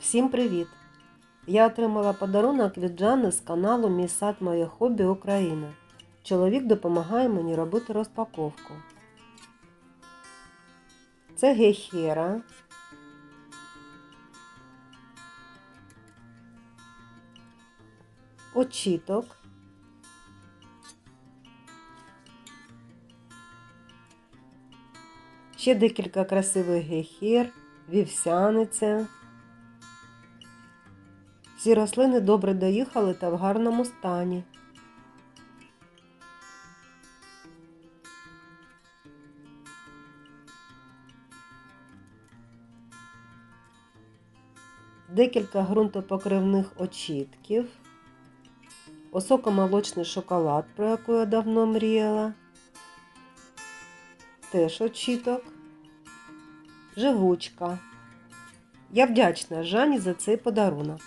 Всім привіт! Я отримала подарунок від Жанни з каналу Мій сад Моє хобі Україна. Чоловік допомагає мені робити розпаковку. Це гехера. Очіток. Ще декілька красивих гехер, вівсяниця. Всі рослини добре доїхали та в гарному стані. Декілька ґрунтопокривних очітків, осокомолочний шоколад, про яку я давно мріяла, теж очіток, живучка. Я вдячна Жанні за цей подарунок.